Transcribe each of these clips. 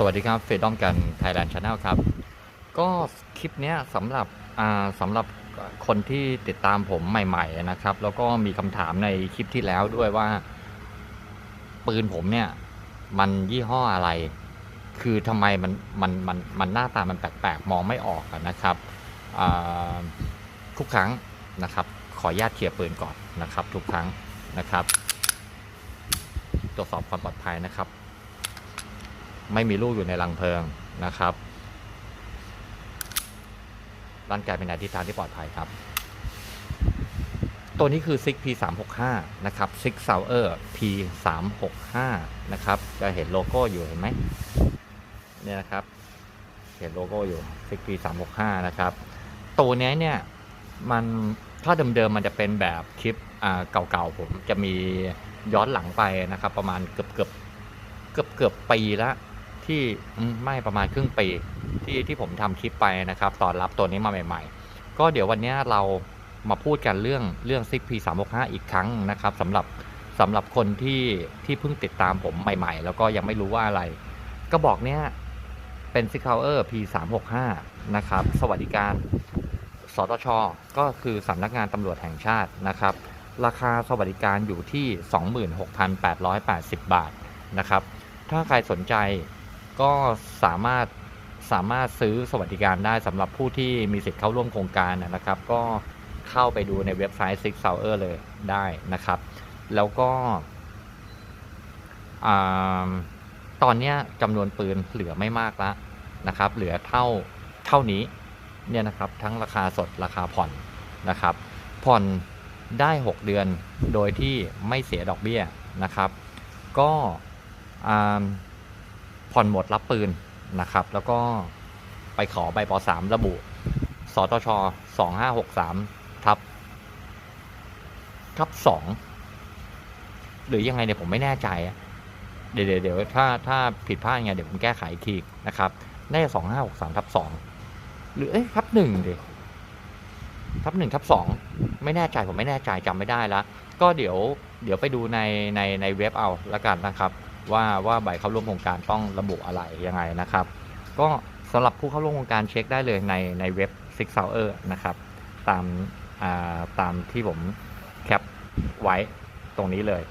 สวัสดีครับเฟดดอมกัน Thailand Channel ครับ ก็คลิปเนี้ยสำหรับสำหรับคนที่ติดตามผมใหม่ ๆ นะครับ แล้วก็มีคำถามในคลิปที่แล้วด้วยว่า ปืนผมเนี่ย มันยี่ห้ออะไร คือทำไมมันมันมันมันหน้าตามันแปลกๆ มองไม่ออกนะครับทุกครั้งนะครับ ขออนุญาตเคลียร์ปืนก่อนนะครับ ทุกครั้งนะครับ ตรวจสอบความปลอดภัยนะครับ ไม่มีลูกอยู่ในรังเพลิงนะครับร่างกายเป็นในทิศทางที่ปลอดภัยครับ ตัวนี้คือ Six P 3 6 5 นะครับ Six Sauer P 3 6 5 นะครับจะเห็นโลโก้อยู่เห็นไหมเนี่ยนะครับ เห็นโลโก้อยู่ Six P 3 6 5 นะครับ ตัวนี้เนี่ยมันถ้าเดิมๆมันจะเป็นแบบคลิปเก่าๆผมจะมีย้อนหลังไปนะครับ ประมาณเกือบเกือบเกือบเกือบปีละ ที่ไม่ประมาณครึ่งปีที่ที่ผมทำคลิปไปนะครับตอนรับตัวนี้มาใหม่ๆ ก็เดี๋ยววันนี้เรามาพูดกันเรื่องเรื่อง 6P 3 6 5อีกครั้งนะครับสำหรับสำหรับคนที่ที่เพิ่งติดตามผมใหม่ๆ แล้วก็ยังไม่รู้ว่าอะไร ก็บอกเนี้ยเป็น Six Power P 3 6 5นะครับ สวัสดิการสตช ก็คือสำนักงานตำรวจแห่งชาตินะครับ ราคาสวัสดิการอยู่ที่ 26,880 บาทนะครับ ถ้าใครสนใจ ก็สามารถสามารถซื้อสวัสดิการได้สำหรับผู้ที่มีสิทธิ์เข้าร่วมโครงการนะครับ ก็เข้าไปดูในเว็บไซต์ Six Hour เลยได้นะครับ แล้วก็ตอนนี้จำนวนปืนเหลือไม่มากแล้วนะครับ เหลือเท่าเท่านี้เนี่ยนะครับทั้งราคาสดราคาผ่อนนะครับ ผ่อนได้ 6 เดือนโดยที่ไม่เสียดอกเบี้ยนะครับ ก็อ่า ผ่อนหมดรับปืนนะครับ แล้วก็ไปขอใบป .3 ระบุสตช2563ทับทับ2หรือยังไงเนี่ยผมไม่แน่ใจ เดี๋ยวเดี๋ยวถ้าถ้าผิดพลาดยังไงเดี๋ยวผมแก้ไขอีกทีนะครับน่าจะ2563ทับ2หรือเอ้ยทับหนึ่งดิทับหนึ่งทับสองไม่แน่ใจผมไม่แน่ใจจำไม่ได้ล้วก็เดี๋ยวเดี๋ยวไปดูในในในเว็บเอาละกันนะครับ ว่าว่าใบเข้าร่วมโครงการต้องระบุอะไรยังไงนะครับ ก็สำหรับผู้เข้าร่วมโครงการเช็คได้เลยในในเว็บ Six Hour นะครับ ตามาตามที่ผมแคปไว้ตรงนี้เลย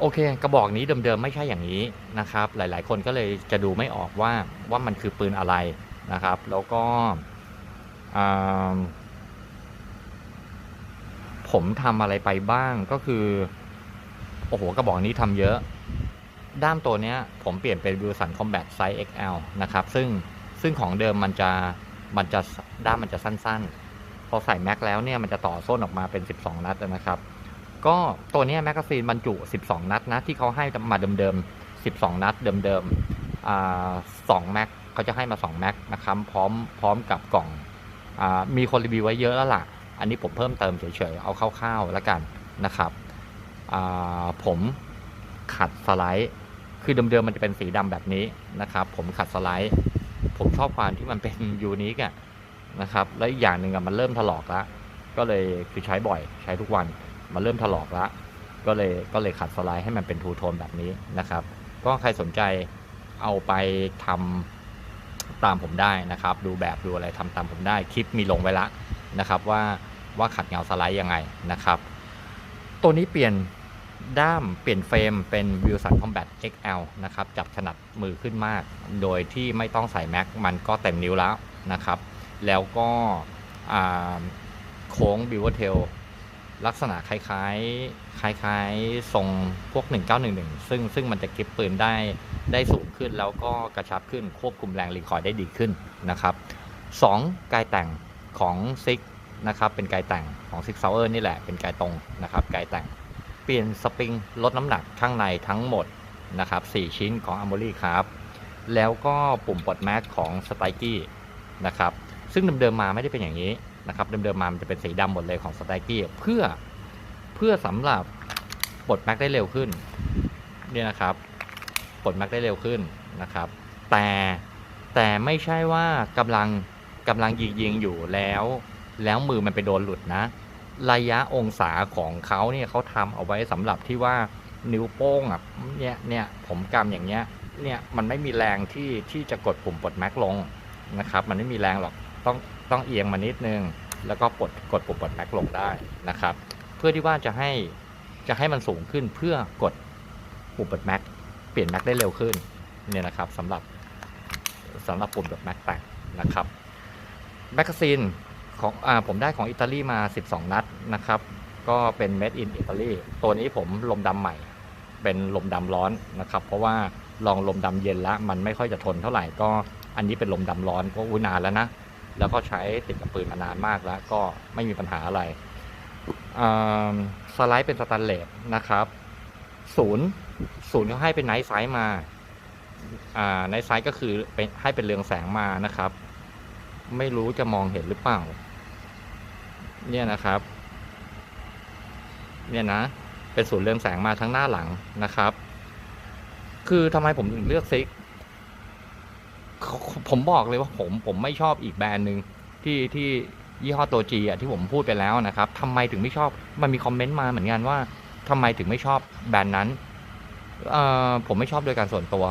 โอเค กระบอกนี้เดิมๆไม่ใช่อย่างนี้นะครับ หลายๆ คนก็เลยจะดูไม่ออกว่าว่ามันคือปืนอะไรนะครับ แล้วก็ผมทำอะไรไปบ้างก็คือ โอ้โห กระบอกนี้ทำเยอะ ด้ามตัวนี้ผมเปลี่ยนเป็นวิลสันคอมแบทไซส์ XL นะครับ ซึ่งซึ่งของเดิมมันจะมันจะด้ามมันจะสั้นๆ พอใส่แม็กแล้วเนี่ยมันจะต่อส้นออกมาเป็น 12 นัดนะครับ ก็ตัวนี้แมกกาซีนบรรจุ 12 นัดนะที่เขาให้มาเดิมๆ 12 นัดเดิมๆอ่า2แม็กเขาจะให้มา 2 แม็กนะครับพร้อมพร้อมกับกล่องอมีคนรีวิวไว้เยอะแล้วล่ะ อันนี้ผมเพิ่มเติมเฉยๆ เอาคร่าวๆแล้วกันนะครับผมขัดสไลด์ คือเดิมๆมันจะเป็นสีดำแบบนี้นะครับ ผมขัดสไลด์ ผมชอบความที่มันเป็นยูนิคอะนะครับ แล้วอีกอย่างหนึ่งอะมันเริ่มถลอกแล้วก็เลยคือใช้บ่อย ใช้ทุกวัน มันเริ่มถลอกแล้วก็เลยก็เลยขัดสไลด์ให้มันเป็นทูโทนแบบนี้นะครับ ก็ใครสนใจเอาไปทำตามผมได้นะครับ ดูแบบดูอะไรทำตามผมได้คลิปมีลงไว้ละนะครับ ว่าว่าขัดเงาสไลด์ยังไงนะครับ ตัวนี้เปลี่ยน ด้ามเปลี่ยนเฟรมเป็น Wilson Combat XL นะครับ จับถนัดมือขึ้นมาก โดยที่ไม่ต้องใส่แม็กมันก็เต็มนิ้วแล้วนะครับ แล้วก็โค้งบิวเวอร์เทลลักษณะคล้ายๆ คล้ายๆ ทรงพวก 1911 ซึ่งซึ่งมันจะก็บปืนได้ได้สูงขึ้นแล้วก็กระชับขึ้นควบคุมแรงรีคอยล์ได้ดีขึ้นนะครับสองกายแต่งของซิกนะครับ เป็นกายแต่งของซิกเซาเออร์นี่แหละเป็นกายตรงนะครับกายแต่ง ปลี่ยนสปริงลดน้ำหนักข้างในทั้งหมดนะครับ4ชิ้นของ a r m o r y ครับ แล้วก็ปุ่มปลดแม็กของ s t i k y นะครับ ซึ่งเดิมๆมาไม่ได้เป็นอย่างนี้นะครับ เดิมๆมามันจะเป็นสีดำหมดเลยของ s t i k y เพื่อเพื่อสำหรับปลดแม็กได้เร็วขึ้นเนี่ยนะครับปลดแม็กได้เร็วขึ้นนะครับ แต่แต่ไม่ใช่ว่ากำลังกำลังยิงยิงอยู่แล้ว แล้วมือมันไปโดนหลุดนะ ระยะองศาของเขาเนี่ยเขาทำเอาไว้สำหรับที่ว่านิ้วโป้งอะเนี่ยเนี่ยผมกำอย่างเงี้ยเนี่ยมันไม่มีแรงที่ที่จะกดปุ่มปลดแม็กลงนะครับ มันไม่มีแรงหรอกต้องต้องเอียงมานิดนึง แล้วก็ปลดกดปุ่มปลดแม็กลงได้นะครับ เพื่อที่ว่าจะให้จะให้มันสูงขึ้นเพื่อกดปุ่มปลดแม็กเปลี่ยนแม็กได้เร็วขึ้นเนี่ยนะครับสำหรับสำหรับปุ่มปลดแม็กแต่งนะครับแมกกาซีน ของอผมได้ของอิตาลีมา 12 นัดนะครับ ก็เป็น made in อิตาลีตัวนี้ผมลมดำใหม่ เป็นลมดำร้อนนะครับ เพราะว่าลองลมดำเย็นแล้วมันไม่ค่อยจะทนเท่าไหร่ก็อันนี้เป็นลมดำร้อนก็อุ้ยนานแล้วนะ แล้วก็ใช้ติดกับปืนมานานมากแล้ว ก็ไม่มีปัญหาอะไรสไลด์เป็นสแตนเลสนะครับศูนย์ศูนย์เขาให้เป็นไนท์ไซส์มาอ่าไนท์ไซส์ก็คือเป็นให้เป็นเรืองแสงมานะครับ ไม่รู้จะมองเห็นหรือเปล่า เนี่ยนะครับ เนี่ยนะ เป็นศูนย์เรืองแสงมาทั้งหน้าหลังนะครับ คือทำไมผมถึงเลือกซิก ผมบอกเลยว่าผมผมไม่ชอบอีกแบรนด์หนึ่งที่ที่ยี่ห้อตัวจีอะที่ผมพูดไปแล้วนะครับทำไมถึงไม่ชอบ มันมีคอมเมนต์มาเหมือนกันว่าทำไมถึงไม่ชอบแบรนด์นั้นเอ่อผมไม่ชอบโดยการส่วนตัว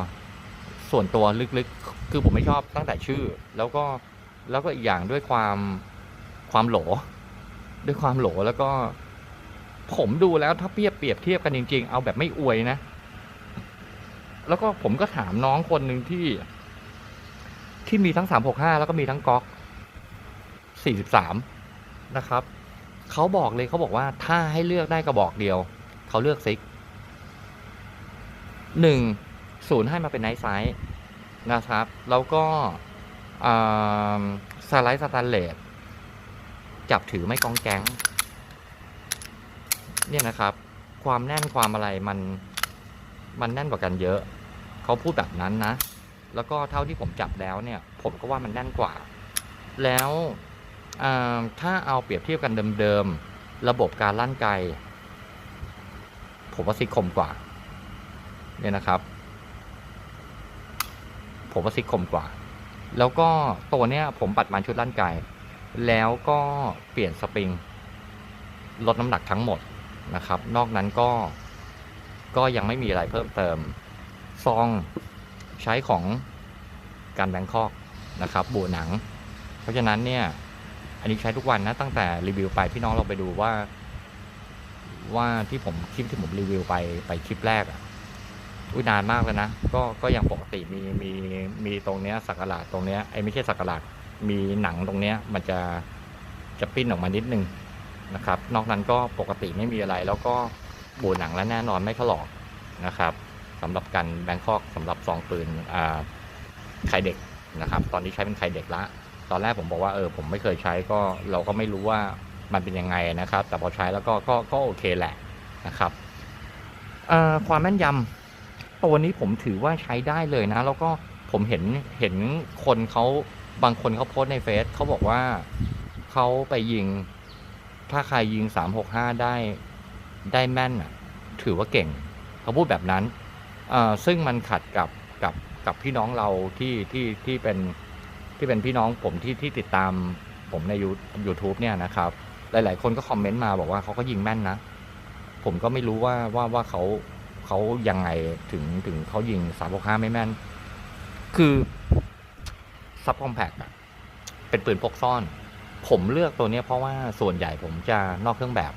ส่วนตัวลึกๆ คือผมไม่ชอบตั้งแต่ชื่อ แล้วก็แล้วก็อีกอย่างด้วยความความโหล ด้วยความโหลแล้วก็ ผมดูแล้วถ้าเปรียบเปรียบเทียบกันจริง ๆ เอาแบบไม่อวยนะ แล้วก็ผมก็ถามน้องคนหนึ่งที่ ที่มีทั้งสามหกห้าแล้วก็มีทั้งก๊อกสี่สิบสามนะครับเขาบอกเลยเขาบอกว่าถ้าให้เลือกได้กระบอกเดียวเขาเลือกซิกหนึ่งศูนย์ให้มาเป็นไนท์ไซส์นะครับ แล้วก็สไลด์สแตนเลส จับถือไม่กองแก๊งเนี่ยนะครับ ความแน่นความอะไรมันมันแน่นกว่ากันเยอะ เขาพูดแบบนั้นนะ แล้วก็เท่าที่ผมจับแล้วเนี่ย ผมก็ว่ามันแน่นกว่า แล้วถ้าเอาเปรียบเทียบกันเดิมๆ ระบบการลั่นไกผมว่าซิกคมกว่า เนี่ยนะครับ ผมว่าซิกคมกว่า แล้วก็ตัวเนี้ยผมปัดมันชุดลั่นไก แล้วก็เปลี่ยนสปริง ลดน้ำหนักทั้งหมดนะครับ นอกนั้นก็ก็ยังไม่มีอะไรเพิ่มเติม ซองใช้ของการแบงคอกนะครับบูหนัง เพราะฉะนั้นเนี่ย อันนี้ใช้ทุกวันนะ ตั้งแต่รีวิวไปพี่น้องเราไปดูว่า ว่าที่ผมคลิปที่ผมรีวิวไปไปคลิปแรกอะ่ะอุ้ยนานมากแล้วนะ ก็ก็ยังปกติมีมีมีตรงเนี้ยสักหลาดตรงเนี้ยไอ้ไม่ใช่สักหลาด มีหนังตรงเนี้ยมันจะจะปิ้นออกมานิดนึงนะครับ นอกนั้นก็ปกติไม่มีอะไร แล้วก็บูหนังและแน่นอนไม่ถลอกนะครับสำหรับกันแบงคอกสำหรับซองปืนไข่เด็กนะครับ ตอนนี้ใช้เป็นไข่เด็กละ ตอนแรกผมบอกว่าเออผมไม่เคยใช้ก็เราก็ไม่รู้ว่ามันเป็นยังไงนะครับ แต่พอใช้แล้วก็ก็ก็โอเคแหละนะครับความแม่นยำตัวนี้ผมถือว่าใช้ได้เลยนะ แล้วก็ผมเห็นเห็นคนเขา บางคนเขาโพสในเฟซเขาบอกว่าเขาไปยิง ถ้าใครยิงสามหกห้าได้ได้แม่นอะ ถือว่าเก่ง เขาพูดแบบนั้นซึ่งมันขัดกับกับกับพี่น้องเราที่ที่ที่เป็นที่เป็นพี่น้องผมที่ที่ติดตามผมในยูทูบเนี่ยนะครับ หลาย ๆ คนก็คอมเมนต์มาบอกว่าเขาก็ยิงแม่นนะ ผมก็ไม่รู้ว่าว่าว่าเขาเขายังไงถึงถึงเขายิงสามหกห้าไม่แม่น คือ ซับคอมแพกอะเป็นปืนพกซ่อน ผมเลือกตัวนี้เพราะว่าส่วนใหญ่ผมจะนอกเครื่องแบบ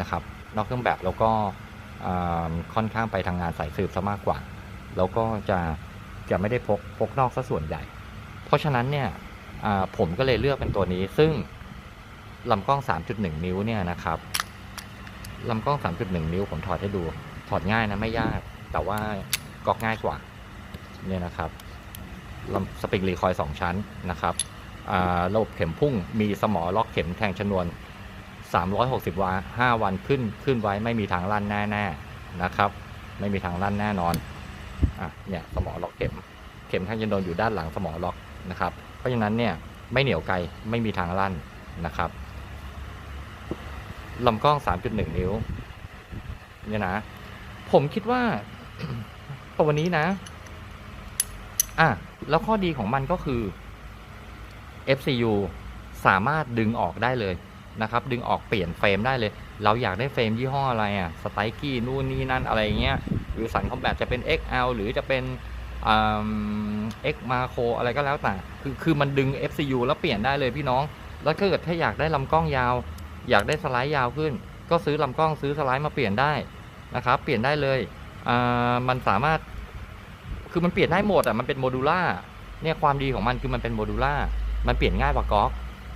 นะครับ นอกเครื่องแบบแล้วก็ค่อนข้างไปทางงานสายสืบซะมากกว่า แล้วก็จะจะไม่ได้พกพกนอกซะส่วนใหญ่ เพราะฉะนั้นเนี่ยผมก็เลยเลือกเป็นตัวนี้ ซึ่งลำกล้อง 3.1 นิ้วเนี่ยนะครับลำกล้อง 3.1 นิ้วผมถอดให้ดู ถอดง่ายนะไม่ยาก แต่ว่าก็ง่ายกว่า เนี่ยนะครับ สปริงรีคอยล์สองชั้นนะครับระบบเข็มพุ่งมีสมอล็อกเข็มแทงชนวน 360วา5วันขึ้นขึ้นไว้ไม่มีทางลั่นแน่ๆนะครับ ไม่มีทางลั่นแน่นอนอะเนี่ยสมอล็อกเข็ม เข็มแทงชนวนอยู่ด้านหลังสมอล็อกนะครับ เพราะฉะนั้นเนี่ยไม่เหนียวไกลไม่มีทางลั่นนะครับลำกล้อง 3.1 นิ้วเนี่ยนะ ผมคิดว่าตัวนี้นะ อะ แล้วข้อดีของมันก็คือ FCU สามารถดึงออกได้เลยนะครับ ดึงออกเปลี่ยนเฟรมได้เลย เราอยากได้เฟรมยี่ห้ออะไรอะสไตกี้นู่นนี่นั่นอะไรเงี้ยหรือสันคอมแบทจะเป็น XL หรือจะเป็นเอืม X Macro อะไรก็แล้วแต่คือคือมันดึง FCU แล้วเปลี่ยนได้เลยพี่น้อง แล้วถ้าเกิดถ้าอยากได้ลำกล้องยาว อยากได้สไลด์ยาวขึ้น ก็ซื้อลำกล้องซื้อสไลด์มาเปลี่ยนได้นะครับ เปลี่ยนได้เลยอ่ามันสามารถ คือมันเปลี่ยนได้หมดอะมันเป็นโมดูล่าเนี่ยความดีของมันคือมันเป็นโมดูล่ามันเปลี่ยนง่ายกว่าก๊อก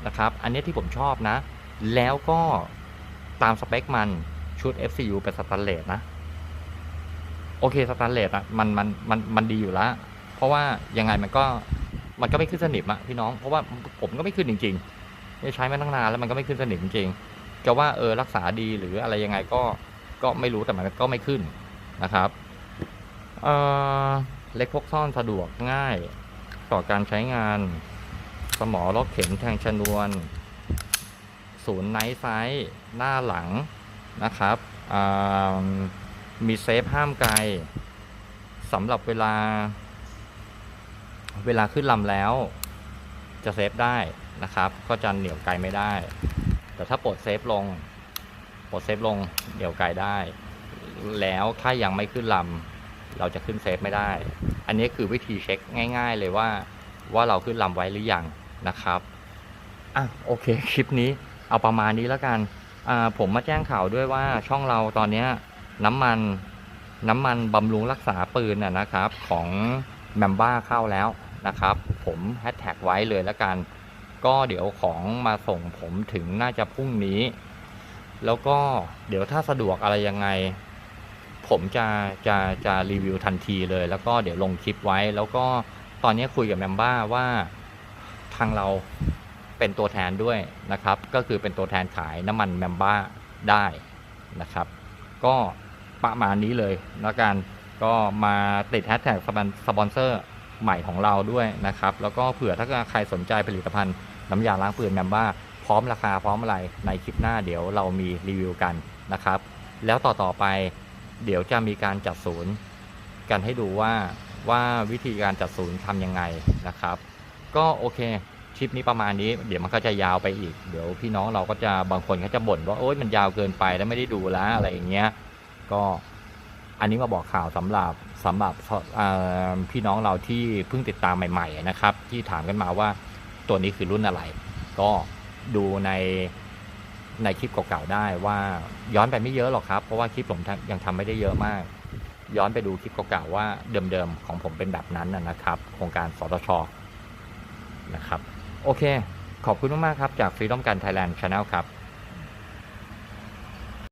นะครับ อันนี้ที่ผมชอบนะ แล้วก็ตามสเปคมันชุด FCU เป็นสแตนเลสนะ โอเคสแตนเลสอะมันมันมันมันดีอยู่ล้วเพราะว่ายังไงมันก็มันก็ไม่ขึ้นสนิมอะพี่น้องเพราะว่าผมก็ไม่ขึ้นจริงๆนี่ใช้มาตั้งนานแล้วมันก็ไม่ขึ้นสนิมจริงจะว่าเออรักษาดีหรืออะไรยังไงก็ก็ไม่รู้แต่มันก็ไม่ขึ้นนะครับเออ เล็กพกซ่อนสะดวกง่าย ต่อการใช้งาน สมอล็อกเข็มแทงชนวน ศูนย์ไนท์ไซส์หน้าหลังนะครับ มีเซฟห้ามไกลสำหรับเวลา เวลาขึ้นลำแล้ว จะเซฟได้นะครับ ก็จะเหนี่ยวไกลไม่ได้ แต่ถ้าปลดเซฟลงปลดเซฟลงเหนี่ยวไกลได้ แล้วถ้ายังไม่ขึ้นลำ เราจะขึ้นเซฟไม่ได้ อันนี้คือวิธีเช็คง่ายๆเลยว่าว่าเราขึ้นลำไว้หรือยังนะครับอะโอเคคลิปนี้เอาประมาณนี้แล้วกันอ่าผมมาแจ้งข่าวด้วยว่าช่องเราตอนเนี้น้ำมันน้ำมันบำรุงรักษาปืนน่ะนะครับ ของแมมบ้าเข้าแล้วนะครับ ผมแฮชแท็กไว้เลยแล้วกัน ก็เดี๋ยวของมาส่งผมถึงน่าจะพรุ่งนี้ แล้วก็เดี๋ยวถ้าสะดวกอะไรยังไง ผมจะจะจะรีวิวทันทีเลย แล้วก็เดี๋ยวลงคลิปไว้ แล้วก็ตอนนี้คุยกับแมมบ้าว่าทางเราเป็นตัวแทนด้วยนะครับ ก็คือเป็นตัวแทนขายน้ำมันแมมบ้าได้นะครับ ก็ประมาณนี้เลยแล้วกันก็มาติดแฮชแท็กสปอนเซอร์ใหม่ของเราด้วยนะครับ แล้วก็เผื่อถ้าใครสนใจผลิตภัณฑ์น้ำยาล้างปืนแมมบ้าพร้อมราคาพร้อมอะไรในคลิปหน้าเดี๋ยวเรามีรีวิวกันนะครับ แล้วต่อต่อไป เดี๋ยวจะมีการจัดศูนย์กันให้ดูว่าว่าวิธีการจัดศูนย์ทำยังไงนะครับ ก็โอเคคลิปนี้ประมาณนี้ เดี๋ยวมันก็จะยาวไปอีก เดี๋ยวพี่น้องเราก็จะบางคนก็จะบ่นว่าโอ๊ยมันยาวเกินไปแล้วไม่ได้ดูแล้วอะไรอย่างเงี้ย ก็อันนี้มาบอกข่าวสำหรับสำหรับพี่น้องเราที่เพิ่งติดตามใหม่ ๆ นะครับ ที่ถามกันมาว่าตัวนี้คือรุ่นอะไร ก็ดูใน ในคลิปเก่าๆได้ว่าย้อนไปไม่เยอะหรอกครับ เพราะว่าคลิปผมยังทำไม่ได้เยอะมาก ย้อนไปดูคลิปเก่าๆว่าเดิมๆของผมเป็นแบบนั้นนะครับ โครงการสตชนะครับ โอเค ขอบคุณมากๆครับจาก Freedom Gun Thailand Channel ครับ